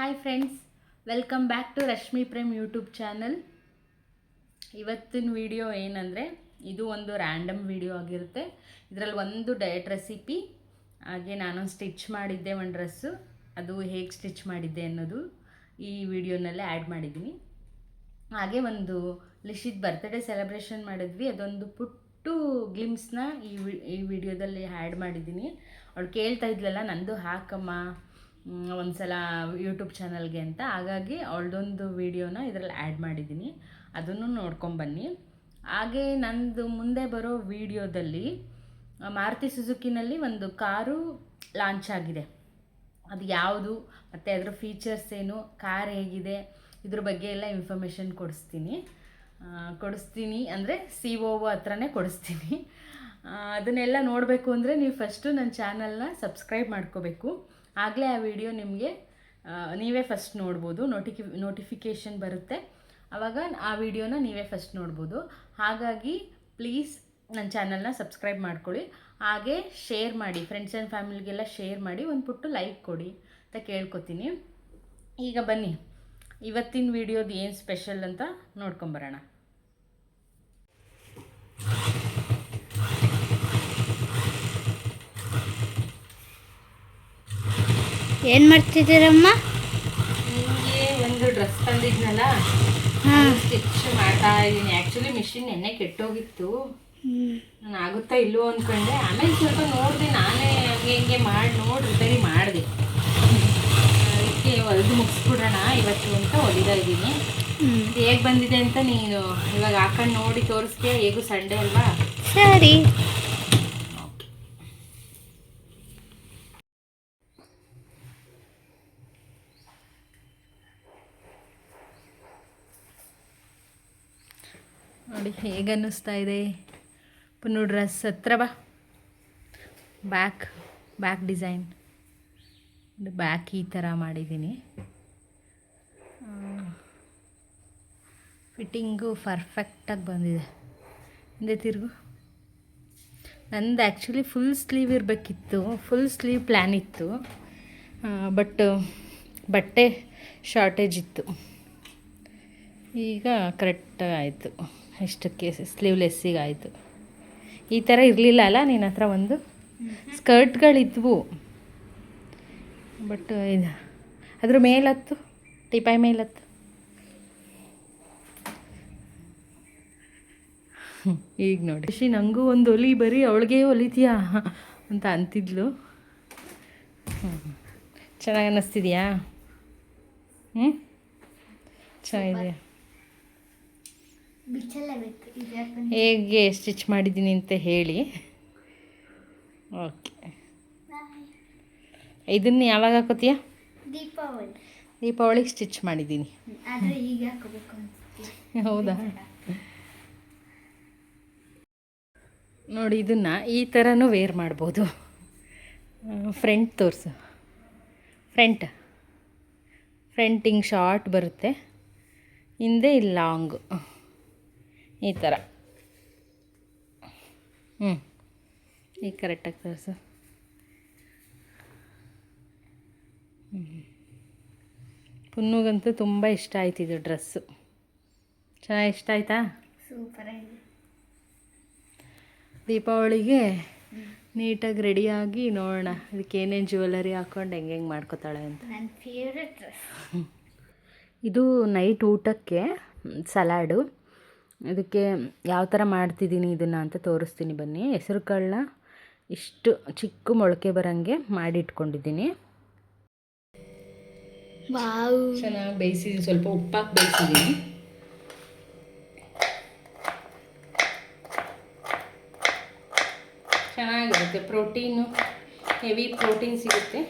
Hi friends welcome back to Rashmi Prem YouTube channel ಇವತ್ತಿನ video ಏನಂದರೆ, ಇದು ಒಂದು ರ್ಯಾಂಡಮ್ ವಿಡಿಯೋ ಆಗಿರುತ್ತೆ. ಇದರಲ್ಲಿ ಒಂದು ಡಯಟ್ ರೆಸಿಪಿ ಹಾಗೆ ನಾನು ಸ್ಟಿಚ್ ಮಾಡಿದ್ದೆ ಒಂದು ಡ್ರೆಸ್ಸು ಅದು ಹೇಗೆ ಸ್ಟಿಚ್ ಮಾಡಿದ್ದೆ ಅನ್ನೋದು ಈ ವಿಡಿಯೋನಲ್ಲೇ ಆ್ಯಡ್ ಮಾಡಿದ್ದೀನಿ. ಹಾಗೆ ಒಂದು ಲಿಶಿತ್ ಬರ್ತ್ಡೇ ಸೆಲೆಬ್ರೇಷನ್ ಮಾಡಿದ್ವಿ. ಅದೊಂದು ಪುಟ್ಟು ಗ್ಲಿಮ್ಸ್ನ ಈ ವಿ, ಈ ವಿಡಿಯೋದಲ್ಲಿ ಆ್ಯಡ್ ಮಾಡಿದ್ದೀನಿ. ಅವಳು ಕೇಳ್ತಾ ಇದ್ಲಲ್ಲ, ನಂದು ಹಾಕಮ್ಮ ಮ್, ಒಂದ್ಸಲ ಯೂಟ್ಯೂಬ್ ಚಾನಲ್ಗೆ ಅಂತ. ಹಾಗಾಗಿ ಅವಳದೊಂದು ವಿಡಿಯೋನ ಇದರಲ್ಲಿ ಆ್ಯಡ್ ಮಾಡಿದ್ದೀನಿ. ಅದನ್ನು ನೋಡ್ಕೊಂಬನ್ನಿ ಹಾಗೆ ನಂದು ಮುಂದೆ ಬರೋ ವಿಡಿಯೋದಲ್ಲಿ ಮಾರುತಿ ಸುಜುಕಿನಲ್ಲಿ ಒಂದು ಕಾರು ಲಾಂಚ್ ಆಗಿದೆ. ಅದು ಯಾವುದು ಮತ್ತು ಅದರ ಫೀಚರ್ಸ್ ಏನು ಕಾರ್ ಹೇಗಿದೆ ಇದ್ರ ಬಗ್ಗೆ ಎಲ್ಲ ಇನ್ಫಾರ್ಮೇಷನ್ ಕೊಡಿಸ್ತೀನಿ. ಕೊಡಿಸ್ತೀನಿ ಅಂದರೆ ಸಿ ಒ ಹತ್ರನೇ ಕೊಡಿಸ್ತೀನಿ. ಅದನ್ನೆಲ್ಲ ನೋಡಬೇಕು ಅಂದರೆ ನೀವು ಫಸ್ಟು ನನ್ನ ಚಾನಲ್ನ ಸಬ್ಸ್ಕ್ರೈಬ್ ಮಾಡ್ಕೋಬೇಕು. ಆಗಲೇ ಆ ವಿಡಿಯೋ ನಿಮಗೆ ನೀವೇ ಫಸ್ಟ್ ನೋಡ್ಬೋದು. ನೋಟಿಫಿ ನೋಟಿಫಿಕೇಷನ್ ಬರುತ್ತೆ. ಆವಾಗ ಆ ವಿಡಿಯೋನ ನೀವೇ ಫಸ್ಟ್ ನೋಡ್ಬೋದು. ಹಾಗಾಗಿ ಪ್ಲೀಸ್ ನನ್ನ ಚಾನಲ್ನ ಸಬ್ಸ್ಕ್ರೈಬ್ ಮಾಡ್ಕೊಳ್ಳಿ. ಹಾಗೆ ಶೇರ್ ಮಾಡಿ ಫ್ರೆಂಡ್ಸ್ ಆ್ಯಂಡ್ ಫ್ಯಾಮಿಲಿಗೆಲ್ಲ ಶೇರ್ ಮಾಡಿ, ಒಂದು ಪುಟ್ಟು ಲೈಕ್ ಕೊಡಿ ಅಂತ ಕೇಳ್ಕೊತೀನಿ. ಈಗ ಬನ್ನಿ. ಇವತ್ತಿನ ವಿಡಿಯೋದು ಏನು ಸ್ಪೆಷಲ್ ಅಂತ ನೋಡ್ಕೊಂಬರೋಣ ಏನು ಮಾಡ್ತಿದ್ದೀರಮ್ಮ? ನಿಮಗೆ ಒಂದು ಡ್ರೆಸ್ ತಂದಿದ್ನಲ್ಲ ಸ್ಟಿಚ್ ಮಾಡ್ತಾ ಇದ್ದೀನಿ. ಆ್ಯಕ್ಚುಲಿ ಮಿಷಿನ್ ಎಣ್ಣೆ ಕೆಟ್ಟೋಗಿತ್ತು. ನಾನು ಆಗುತ್ತಾ ಇಲ್ಲವೋ ಅಂದ್ಕೊಂಡೆ ಆಮೇಲೆ ಸ್ವಲ್ಪ ನೋಡಿದೆ ನಾನೇ ಹಂಗೆ ಹಿಂಗೆ ಮಾಡಿ ನೋಡಿ ರಿಪೇರಿ ಮಾಡಿದೆ. ಅದಕ್ಕೆ ಹೊಲಿದು ಮುಗಿಸ್ಬಿಡೋಣ ಇವತ್ತು ಅಂತ ಹೊಲಿತಾ ಇದ್ದೀನಿ. ಹೇಗೆ ಬಂದಿದೆ ಅಂತ ನೀನು ಇವಾಗ ಹಾಕೊಂಡು ನೋಡಿ ತೋರಿಸ್ತೀಯ? ಹೇಗೂ ಸಂಡೇ ಅಲ್ವಾ? ಸರಿ. ನೋಡಿ, ಹೇಗನ್ನಿಸ್ತಾ ಇದೆ? ಪುನ್ನು ಡ್ರೆಸ್ ಹತ್ರ ಬಾ. ಬ್ಯಾಕ್ ಬ್ಯಾಕ್ ಡಿಸೈನ್ ಬ್ಯಾಕ್ ಈ ಥರ ಮಾಡಿದ್ದೀನಿ. ಫಿಟ್ಟಿಂಗು ಪರ್ಫೆಕ್ಟಾಗಿ ಬಂದಿದೆ. ಹಿಂದೆ ತಿರುಗು. ನಂದು ಆ್ಯಕ್ಚುಲಿ ಫುಲ್ ಸ್ಲೀವ್ ಇರಬೇಕಿತ್ತು. ಫುಲ್ ಸ್ಲೀವ್ ಪ್ಲ್ಯಾನ್ ಇತ್ತು. ಬಟ್ ಬಟ್ಟೆ ಶಾರ್ಟೇಜ್ ಇತ್ತು. ಈಗ ಕರೆಕ್ಟ್ ಆಯಿತು. ಇಷ್ಟಕ್ಕೆ ಸ್ಲೀವ್ಲೆಸ್ಸಿಗಾಯಿತು ಈ ಥರ ಇರಲಿಲ್ಲ ಅಲ್ಲ ನಿನ್ನ ಹತ್ರ ಒಂದು ಸ್ಕರ್ಟ್ಗಳಿದ್ವು. ಬಟ್, ಇದು, ಅದ್ರ ಮೇಲತ್ತು, ಟಿಪಾಯ್ ಮೇಲತ್ತು. ಈಗ ನೋಡಿ. ಖುಷಿ ನನಗೂ ಒಂದು ಒಲಿ ಬರೀ, ಅವಳಿಗೆ ಹೊಲಿತೀಯಾ ಅಂತ ಅಂತಿದ್ಲು. ಚೆನ್ನಾಗಿ ಅನ್ನಿಸ್ತಿದ್ಯಾ? ಹ್ಞೂ ಚೆನ್ನಾಗಿದೆಯಾ ಹೇಗೆ ಸ್ಟಿಚ್ ಮಾಡಿದ್ದೀನಿ ಅಂತ ಹೇಳಿ. ಓಕೆ. ಇದನ್ನು ಯಾವಾಗ ಹಾಕೋತೀಯ ದೀಪಾವಳಿ. ದೀಪಾವಳಿಗೆ ಸ್ಟಿಚ್ ಮಾಡಿದ್ದೀನಿ. ಹೌದಾ? ನೋಡಿ ಇದನ್ನು ಈ ಥರನೂ ವೇರ್ ಮಾಡ್ಬೋದು. ಫ್ರಂಟ್ ತೋರಿಸು. ಫ್ರಂಟ್ ಫ್ರಂಟ್ ಹಿಂಗೆ ಶಾರ್ಟ್ ಬರುತ್ತೆ. ಹಿಂದೆ ಇಲ್ಲಿ ಲಾಂಗು ಈ ಥರ. ಹ್ಞೂ ಈಗ ಕರೆಕ್ಟಾಗಿ ತೋರಿಸು. ಪುನ್ನುಗಂತೂ ತುಂಬ ಇಷ್ಟ ಆಯ್ತು ಇದು ಡ್ರೆಸ್ಸು. ಚೆನ್ನಾಗಿ ಇಷ್ಟ ಆಯ್ತಾ? ಸೂಪರ್ ಆಗಿದೆ. ದೀಪಾವಳಿಗೆ ನೀಟಾಗಿ ರೆಡಿಯಾಗಿ ನೋಡೋಣ. ಇದಕ್ಕೆ ಏನೇನು ಜ್ಯುವೆಲ್ಲರಿ ಹಾಕೊಂಡು ಹೆಂಗೆ ಹೆಂಗೆ ಮಾಡ್ಕೋತಾಳೆ ಅಂತ. ನನ್ನ ಫೇವ್ರೆಟ್ ಡ್ರೆಸ್ ಇದು ನೈಟ್ ಊಟಕ್ಕೆ ಸಲಾಡು ಇದಕ್ಕೆ ಯಾವ ಥರ ಮಾಡ್ತಿದ್ದೀನಿ ಇದನ್ನು ಅಂತ ತೋರಿಸ್ತೀನಿ ಬನ್ನಿ. ಹೆಸರು ಕಾಳನ್ನ ಇಷ್ಟು ಚಿಕ್ಕ ಮೊಳಕೆ ಬರೋಂಗೆ ಮಾಡಿಟ್ಕೊಂಡಿದ್ದೀನಿ. ವಾವ್. ಚೆನ್ನಾಗಿ ಬೇಯಿಸಿದ್ದೀನಿ. ಸ್ವಲ್ಪ ಉಪ್ಪಾಕಿ ಬೇಯಿಸಿದ್ದೀನಿ. ಚೆನ್ನಾಗಿರುತ್ತೆ. ಪ್ರೋಟೀನು ಹೆವಿ ಪ್ರೋಟೀನ್ ಸಿಗುತ್ತೆ.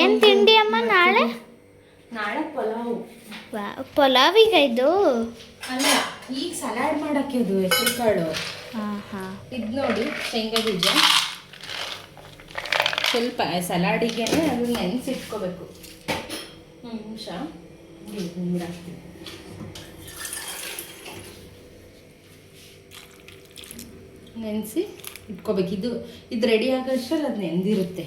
ಏನು ತಿಂಡಿ ಅಮ್ಮ ನಾಳೆ? ನಾಳೆ ಪಲಾವ್. ಪಲಾವಿಗ ಇದು? ಅಲ್ಲ ಈಗ ಸಲಾಡ್ ಮಾಡಕ್ಕೆ ಅದು ಹೆಸರು ಕಾಳು ಇದು ನೋಡಿ ಶೇಂಗಾ ಬೀಜ. ಸ್ವಲ್ಪ ಸಲಾಡಿಗೆ ಅದನ್ನ ನೆನೆಸಿಟ್ಕೋಬೇಕು. ನಿಮಿಷ. ನೀರು ನೆನೆಸಿ ಇಟ್ಕೋಬೇಕು. ಇದು ಇದು ರೆಡಿ ಆಗೋಷ್ಟರಲ್ಲಿ ಅದು ನೆಂದಿರುತ್ತೆ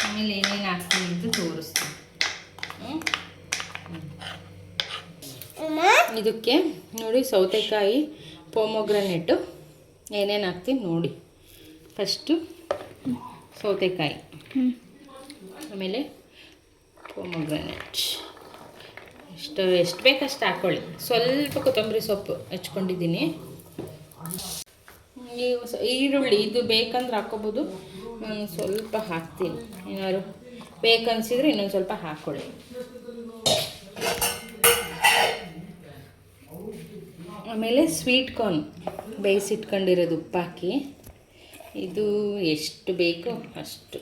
ಆಮೇಲೆ ಏನೇನು ಹಾಕ್ತೀನಿ ಅಂತ ತೋರಿಸ್ತೀನಿ ಹ್ಮ್? ಇದಕ್ಕೆ ನೋಡಿ ಸೌತೆಕಾಯಿ ಪೋಮೊಗ್ರನೆಟ್ಟು ಏನೇನು ಹಾಕ್ತೀನಿ ನೋಡಿ. ಫಸ್ಟು ಸೌತೆಕಾಯಿ. ಆಮೇಲೆ ಪೋಮೊಗ್ರನೆಟ್. ಎಷ್ಟು ಎಷ್ಟು ಬೇಕಷ್ಟು ಹಾಕ್ಕೊಳ್ಳಿ ಸ್ವಲ್ಪ ಕೊತ್ತಂಬರಿ ಸೊಪ್ಪು ಹಚ್ಕೊಂಡಿದ್ದೀನಿ. ಈರುಳ್ಳಿ ಇದು ಬೇಕಂದ್ರೆ ಹಾಕ್ಕೊಬೋದು. ನಾನು ಸ್ವಲ್ಪ ಹಾಕ್ತೀನಿ. ಏನಾದ್ರು ಬೇಕನ್ಸಿದ್ರೆ ಇನ್ನೊಂದು ಸ್ವಲ್ಪ ಹಾಕ್ಕೊಳ್ಳಿ ಆಮೇಲೆ ಸ್ವೀಟ್ ಕಾರ್ನ್ ಬೇಯಿಸಿಟ್ಕೊಂಡಿರೋದು ಉಪ್ಪಾಕಿ. ಇದು ಎಷ್ಟು ಬೇಕೋ ಅಷ್ಟು.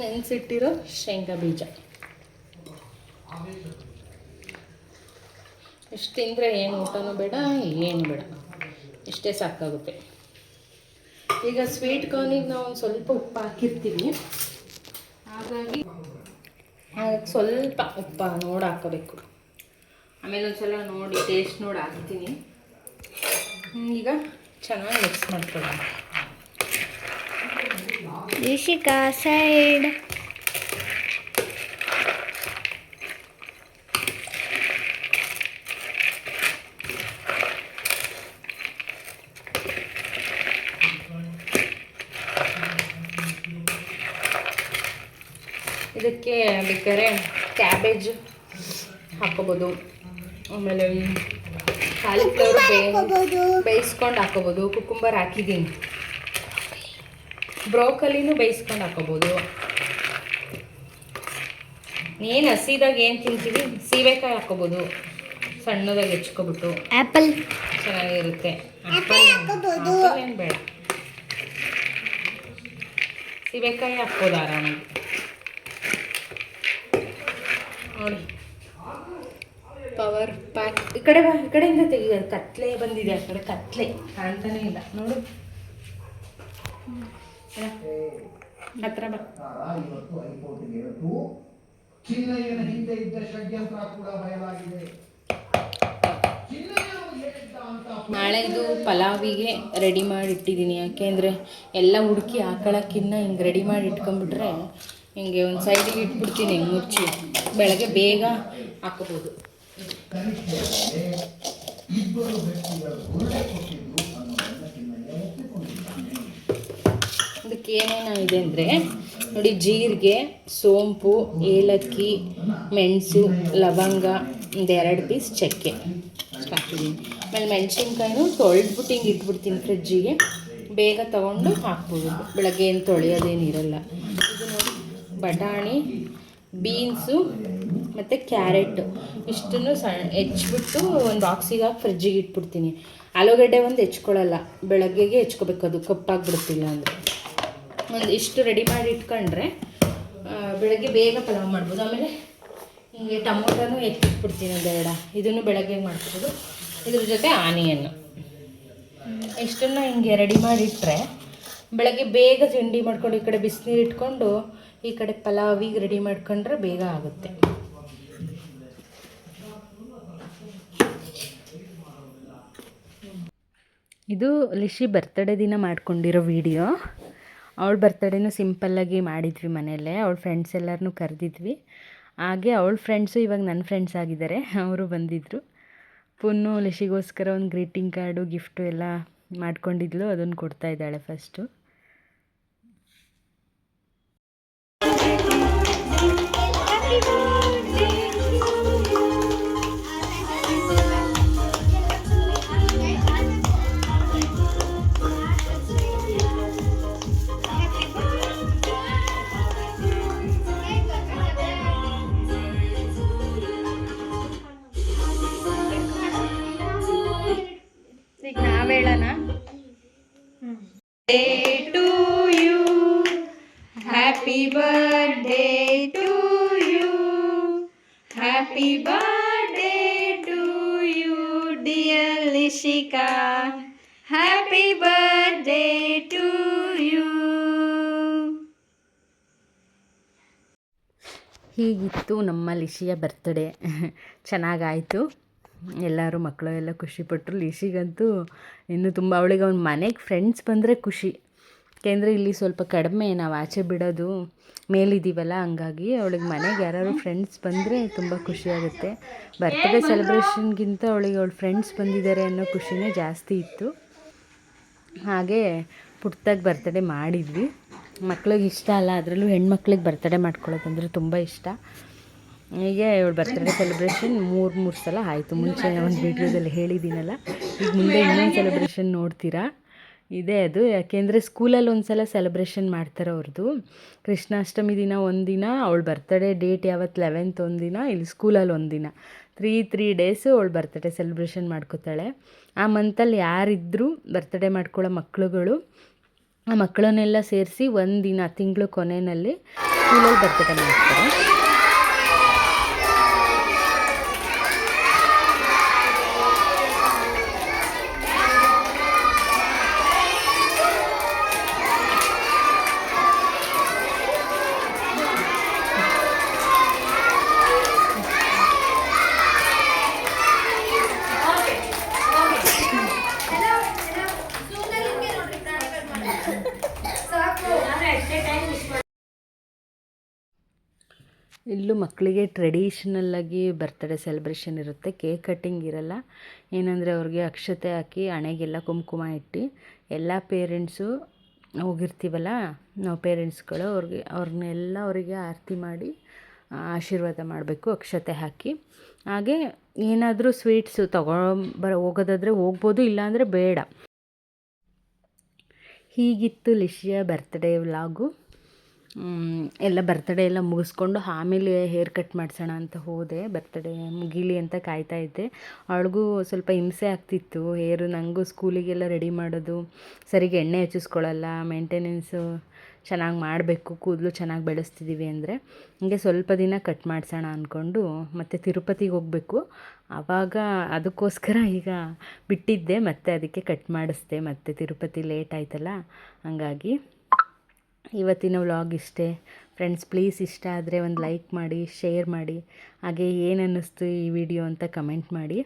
ನೆನೆಸಿಟ್ಟಿರೋ ಶೇಂಗಾ ಬೀಜ. ಇಷ್ಟು ತಿಂದರೆ ಏನು ಊಟನೂ ಬೇಡ, ಏನು ಬೇಡ. ಇಷ್ಟೇ ಸಾಕಾಗುತ್ತೆ. ಈಗ ಸ್ವೀಟ್ ಕಾರ್ನಿಗೆ ನಾವು ಒಂದು ಸ್ವಲ್ಪ ಉಪ್ಪು ಹಾಕಿರ್ತೀವಿ ಹಾಗಾಗಿ ಸ್ವಲ್ಪ ಉಪ್ಪ ನೋಡಿ ಹಾಕೋಬೇಕು. ಆಮೇಲೆ ಒಂದ್ಸಲ ನೋಡಿ ಟೇಸ್ಟ್ ನೋಡಿ ಹಾಕ್ತೀನಿ. ಈಗ ಚೆನ್ನಾಗಿ ಮಿಕ್ಸ್ ಮಾಡ್ಕೊಳ್ಳೋಣ. ರಿಷಿಕಾ ಸೈಡ್ ಇದಕ್ಕೆ ಬೇಕಾದ್ರೆ ಕ್ಯಾಬೇಜ್ ಹಾಕೋಬೋದು ಆಮೇಲೆ ಕಾಲಿಫ್ಲವರ್ ಬೇಯಿಸ್ಕೊಂಡು ಹಾಕೋಬೋದು ಕುಕುಂಬರ್ ಹಾಕಿದ್ದೀನಿ. ಬ್ರೋಕಲಿನೂ ಬೇಯಿಸ್ಕೊಂಡು ಹಾಕೋಬೋದು ಏನು ಹಸಿದಾಗ ಏನು ತಿಂತೀವಿ? ಸೀಬೆಕಾಯಿ ಹಾಕೋಬೋದು ಸಣ್ಣದಾಗಿ ಹೆಚ್ಕೊಬಿಟ್ಟು. ಆ್ಯಪಲ್ ಚೆನ್ನಾಗಿರುತ್ತೆ. ಏನು ಬೇಡ. ಸೀಬೆಕಾಯಿ ಹಾಕ್ಬೋದು ಆರಾಮಾಗಿ. ನೋಡಿ. ಪವರ್ ಪ್ಯಾಕ್ ಈ ಕಡೆ ಬಾ ಈ ಕಡೆಯಿಂದ ತೆಗಿ ಕತ್ಲೆ ಬಂದಿದೆ ಆ ಕಡೆ ಕತ್ಲೆ ಕಾಣ್ತಾನೆ ಇಲ್ಲ. ನೋಡು. ಹತ್ರ ಬಾ. ಚಿನ್ನಯ್ಯನ ಹಿಂದೆ ಇದ್ದ ಷಡ್ಯಂತ್ರ ಕೂಡ ಬಯಲಾಗಿದೆ. ನಾಳೆ ಇದು ಪಲಾವಿಗೆ ರೆಡಿ ಮಾಡಿ ಇಟ್ಟಿದ್ದೀನಿ ಯಾಕೆಂದರೆ ಎಲ್ಲ ಹುಡುಕಿ ಹಾಕೊಳಕ್ಕಿನ್ನ ಹಿಂಗೆ ರೆಡಿ ಮಾಡಿ ಇಟ್ಕೊಂಡ್ಬಿಟ್ರೆ ಹಿಂಗೆ ಒಂದು ಸೈಡಿಗೆ ಇಟ್ಬಿಡ್ತೀನಿ ಮುಚ್ಚಿ. ಬೆಳಗ್ಗೆ ಬೇಗ ಹಾಕೋಬೋದು. ಅದಕ್ಕೆ ಏನೇನು ಇದೆ ಅಂದರೆ, ನೋಡಿ ಜೀರಿಗೆ, ಸೋಂಪು, ಏಲಕ್ಕಿ, ಮೆಣಸು, ಲವಂಗ, ಒಂದೆರಡು ಪೀಸ್ ಚಕ್ಕೆ. ಹಾಕಿದ್ದೀನಿ ಆಮೇಲೆ ಮೆಣಸಿನ್ಕಾಯಿನೂ ತೊಳೆದ್ಬಿಟ್ಟು ಹಿಂಗೆ ಇಟ್ಬಿಡ್ತೀನಿ ಫ್ರಿಜ್ಜಿಗೆ. ಬೇಗ ತೊಗೊಂಡು ಹಾಕ್ಬೋದು. ಬೆಳಗ್ಗೆ ಏನು ತೊಳೆಯೋದೇನಿರಲ್ಲ. ಇದು ನೋಡಿ ಬಟಾಣಿ, ಬೀನ್ಸು ಮತ್ತು ಕ್ಯಾರೆಟ್ ಇಷ್ಟನ್ನು ಸಣ್ಣ ಹೆಚ್ಬಿಟ್ಟು ಒಂದು ಬಾಕ್ಸಿಗೆ ಹಾಕಿ ಫ್ರಿಜ್ಜಿಗೆ ಇಟ್ಬಿಡ್ತೀನಿ. ಆಲೂಗಡ್ಡೆ ಒಂದು ಹೆಚ್ಕೊಳ್ಳಲ್ಲ, ಬೆಳಗ್ಗೆಗೆ ಹೆಚ್ಕೋಬೇಕು ಅದು ಕಪ್ಪಾಗ್ಬಿಡ್ತಿಲ್ಲ ಅಂದರೆ. ಒಂದು ಇಷ್ಟು ರೆಡಿ ಮಾಡಿ ಇಟ್ಕೊಂಡ್ರೆ ಬೆಳಗ್ಗೆ ಬೇಗ ಪಲಾವ್ ಮಾಡ್ಬೋದು. ಆಮೇಲೆ ಹಿಂಗೆ ಟೊಮೊಟೊನೂ ಎತ್ತಿಟ್ಬಿಡ್ತೀನಿ ಎರಡ. ಇದನ್ನು ಬೆಳಗ್ಗೆ ಮಾಡ್ಬೋದು ಇದ್ರ ಜೊತೆ ಆನಿಯನ್. ಇಷ್ಟನ್ನು ಹಿಂಗೆ ರೆಡಿ ಮಾಡಿಟ್ರೆ ಬೆಳಗ್ಗೆ ಬೇಗ ತಿಂಡಿ ಮಾಡ್ಕೊಂಡು ಈ ಕಡೆ ಬಿಸಿನೀರು ಇಟ್ಕೊಂಡು ಈ ಕಡೆ ಪಲಾವಿಗೆ ರೆಡಿ ಮಾಡ್ಕೊಂಡ್ರೆ ಬೇಗ ಆಗುತ್ತೆ. ಇದು ಲಿಶಿ ಬರ್ತಡೇ ದಿನ ಮಾಡ್ಕೊಂಡಿರೋ ವಿಡಿಯೋ ಅವಳ ಬರ್ತಡೇನೂ ಸಿಂಪಲ್ಲಾಗಿ ಮಾಡಿದ್ವಿ ಮನೆಯಲ್ಲೇ. ಅವಳ ಫ್ರೆಂಡ್ಸ್ ಎಲ್ಲರನ್ನೂ ಕರೆದಿದ್ವಿ. ಹಾಗೆ ಅವಳ ಫ್ರೆಂಡ್ಸು ಇವಾಗ ನನ್ನ ಫ್ರೆಂಡ್ಸ್ ಆಗಿದ್ದಾರೆ. ಅವರು ಬಂದಿದ್ದರು ಪುನ್ನು ಲಿಶಿಗೋಸ್ಕರ ಒಂದು ಗ್ರೀಟಿಂಗ್ ಕಾರ್ಡು ಗಿಫ್ಟು ಎಲ್ಲ ಮಾಡ್ಕೊಂಡಿದ್ಲು. ಅದನ್ನು ಕೊಡ್ತಾ ಇದ್ದಾಳೆ first to you happy birthday to you happy birthday to you dear Lishika happy birthday to you ಹೀಗಿತ್ತು ನಮ್ಮ ಲಿಶಿಯ ಬರ್ತ್ಡೇ ಚೆನ್ನಾಗಾಯಿತು. ಎಲ್ಲರೂ ಮಕ್ಕಳು ಎಲ್ಲ ಖುಷಿಪಟ್ಟರು ಲಿಶಿಗಂತೂ ಇನ್ನೂ ತುಂಬ ಅವಳಿಗೆ ಅವ್ನ ಮನೆಗೆ ಫ್ರೆಂಡ್ಸ್ ಬಂದರೆ ಖುಷಿ. ಯಾಕೆಂದರೆ ಇಲ್ಲಿ ಸ್ವಲ್ಪ ಕಡಿಮೆ, ನಾವು ಆಚೆ ಬಿಡೋದು ಮೇಲಿದ್ದೀವಲ್ಲ ಹಂಗಾಗಿ ಅವಳಿಗೆ ಮನೆಗೆ ಯಾರಾದ್ರು ಫ್ರೆಂಡ್ಸ್ ಬಂದರೆ ತುಂಬ ಖುಷಿಯಾಗುತ್ತೆ ಬರ್ತ್ಡೇ ಸೆಲೆಬ್ರೇಷನ್ಗಿಂತ ಅವಳಿಗೆ ಅವಳ ಫ್ರೆಂಡ್ಸ್ ಬಂದಿದ್ದಾರೆ ಅನ್ನೋ ಖುಷಿನೇ ಜಾಸ್ತಿ ಇತ್ತು. ಹಾಗೆ ಪುಟ್ದಾಗಿ ಬರ್ತಡೇ ಮಾಡಿದ್ವಿ. ಮಕ್ಳಿಗೆ ಇಷ್ಟ ಅಲ್ಲ, ಅದರಲ್ಲೂ ಹೆಣ್ಮಕ್ಳಿಗೆ ಬರ್ತಡೇ ಮಾಡ್ಕೊಳ್ಳೋದಂದ್ರೆ ತುಂಬ ಇಷ್ಟ. ಹೀಗೆ ಇವಳು ಬರ್ತಡೇ ಸೆಲೆಬ್ರೇಷನ್ ಮೂರು ಮೂರು ಸಲ ಆಯಿತು. ಮುಂಚೆ ಒಂದು ವೀಡಿಯೋದಲ್ಲಿ ಹೇಳಿದ್ದೀನಲ್ಲ. ಈಗ ಮುಂದೆ ಇನ್ನೊಂದು ಸೆಲೆಬ್ರೇಷನ್ ನೋಡ್ತೀರಾ? ಇದೆ ಅದು. ಯಾಕೆಂದರೆ ಸ್ಕೂಲಲ್ಲಿ ಒಂದು ಸಲ ಸೆಲೆಬ್ರೇಷನ್ ಮಾಡ್ತಾರೆ ಅವ್ರದ್ದು ಕೃಷ್ಣಾಷ್ಟಮಿ ದಿನ ಒಂದಿನ ಅವಳು ಬರ್ತಡೇ ಡೇಟ್ ಯಾವತ್ತು ಲೆವೆಂತ್ ಒಂದಿನ ಇಲ್ಲಿ ಸ್ಕೂಲಲ್ಲಿ ಒಂದಿನ ತ್ರೀ ತ್ರೀ ಡೇಸು ಅವಳು ಬರ್ತಡೇ ಸೆಲೆಬ್ರೇಷನ್ ಮಾಡ್ಕೋತಾಳೆ. ಆ ಮಂತಲ್ಲಿ ಯಾರಿದ್ದರೂ ಬರ್ತಡೇ ಮಾಡ್ಕೊಳ್ಳೋ ಮಕ್ಕಳುಗಳು ಆ ಮಕ್ಕಳನ್ನೆಲ್ಲ ಸೇರಿಸಿ ಒಂದಿನ ತಿಂಗಳು ಕೊನೆಯಲ್ಲಿ ಸ್ಕೂಲಲ್ಲಿ ಬರ್ತಡೇ ಮಾಡ್ತಾರೆ. ಇಲ್ಲೂ ಮಕ್ಕಳಿಗೆ ಟ್ರೆಡಿಷ್ನಲ್ಲಾಗಿ ಬರ್ತಡೇ ಸೆಲೆಬ್ರೇಷನ್ ಇರುತ್ತೆ ಕೇಕ್ ಕಟ್ಟಿಂಗ್ ಇರಲ್ಲ. ಏನಂದರೆ ಅವ್ರಿಗೆ ಅಕ್ಷತೆ ಹಾಕಿ ಹಣೆಗೆಲ್ಲ ಕುಂಕುಮ ಇಟ್ಟು ಎಲ್ಲ ಪೇರೆಂಟ್ಸು ಹೋಗಿರ್ತೀವಲ್ಲ, ನಾವು ಪೇರೆಂಟ್ಸ್ಗಳು ಅವ್ರಿಗೆ, ಅವ್ರನ್ನೆಲ್ಲ ಅವರಿಗೆ ಆರತಿ ಮಾಡಿ ಆಶೀರ್ವಾದ ಮಾಡಬೇಕು, ಅಕ್ಷತೆ ಹಾಕಿ. ಹಾಗೆ ಏನಾದರೂ ಸ್ವೀಟ್ಸು ತಗೊಂಬರ ಹೋಗೋದಾದ್ರೆ ಹೋಗ್ಬೋದು, ಇಲ್ಲಾಂದರೆ ಬೇಡ. ಹೀಗಿತ್ತು ಲಿಶಿಯ ಬರ್ತ್ಡೇ ವ್ಲಾಗು ಎಲ್ಲ ಬರ್ತಡೇ ಎಲ್ಲ ಮುಗಿಸ್ಕೊಂಡು ಆಮೇಲೆ ಹೇರ್ ಕಟ್ ಮಾಡಿಸೋಣ ಅಂತ ಹೋದೆ. ಬರ್ತಡೇ ಮುಗೀಲಿ ಅಂತ ಕಾಯ್ತಾ ಇದ್ದೆ. ಅವಳಿಗೂ ಸ್ವಲ್ಪ ಹಿಂಸೆ ಆಗ್ತಿತ್ತು. ಹೇರು ನನಗೂ ಸ್ಕೂಲಿಗೆಲ್ಲ ರೆಡಿ ಮಾಡೋದು, ಸರಿಗೆ ಎಣ್ಣೆ ಹಚ್ಚಿಸ್ಕೊಳ್ಳಲ್ಲ ಮೇಂಟೆನೆನ್ಸು ಚೆನ್ನಾಗಿ ಮಾಡಬೇಕು, ಕೂದಲು ಚೆನ್ನಾಗಿ ಬೆಳೆಸ್ತಿದ್ದೀವಿ ಅಂದರೆ ಹೀಗೆ ಸ್ವಲ್ಪ ದಿನ ಕಟ್ ಮಾಡಿಸೋಣ ಅಂದ್ಕೊಂಡು ಮತ್ತು ತಿರುಪತಿಗೆ ಹೋಗಬೇಕು. ಆವಾಗ ಅದಕ್ಕೋಸ್ಕರ ಈಗ ಬಿಟ್ಟಿದ್ದೆ, ಮತ್ತೆ ಅದಕ್ಕೆ ಕಟ್ ಮಾಡಿಸ್ದೆ, ಮತ್ತು ತಿರುಪತಿ ಲೇಟ್ ಆಯ್ತಲ್ಲ, ಹಂಗಾಗಿ ಇವತ್ತಿನ ವ್ಲಾಗ್ ಇಷ್ಟೇ. ಫ್ರೆಂಡ್ಸ್ ಪ್ಲೀಸ್ ಇಷ್ಟ ಆದರೆ ಒಂದು ಲೈಕ್ ಮಾಡಿ ಶೇರ್ ಮಾಡಿ. ಹಾಗೆ ಏನು ಅನ್ನಿಸ್ತು ಈ ವಿಡಿಯೋ ಅಂತ ಕಮೆಂಟ್ ಮಾಡಿ.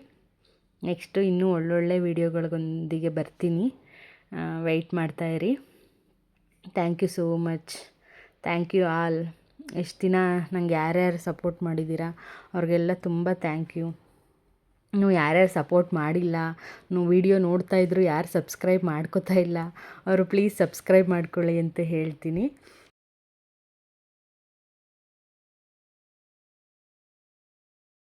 ನೆಕ್ಸ್ಟು ಇನ್ನೂ ಒಳ್ಳೊಳ್ಳೆ ವೀಡಿಯೋಗಳಿಗೊಂದಿಗೆ ಬರ್ತೀನಿ. Wait ಮಾಡ್ತಾಯಿರಿ thank you so much thank you all ಎಷ್ಟು ದಿನ ನಂಗೆ ಯಾರ್ಯಾರು ಸಪೋರ್ಟ್ ಮಾಡಿದ್ದೀರಾ, ಅವ್ರಿಗೆಲ್ಲ ತುಂಬ ಥ್ಯಾಂಕ್ ಯು ನೀವು ಯಾರ್ಯಾರು ಸಪೋರ್ಟ್ ಮಾಡಿಲ್ಲ, ನೀವು ವಿಡಿಯೋ ನೋಡ್ತಾ ಇದ್ದರೂ ಯಾರು ಸಬ್ಸ್ಕ್ರೈಬ್ ಮಾಡ್ಕೋತಾ ಇಲ್ಲ, ಅವರು ಪ್ಲೀಸ್ ಸಬ್ಸ್ಕ್ರೈಬ್ ಮಾಡ್ಕೊಳ್ಳಿ ಅಂತ ಹೇಳ್ತೀನಿ.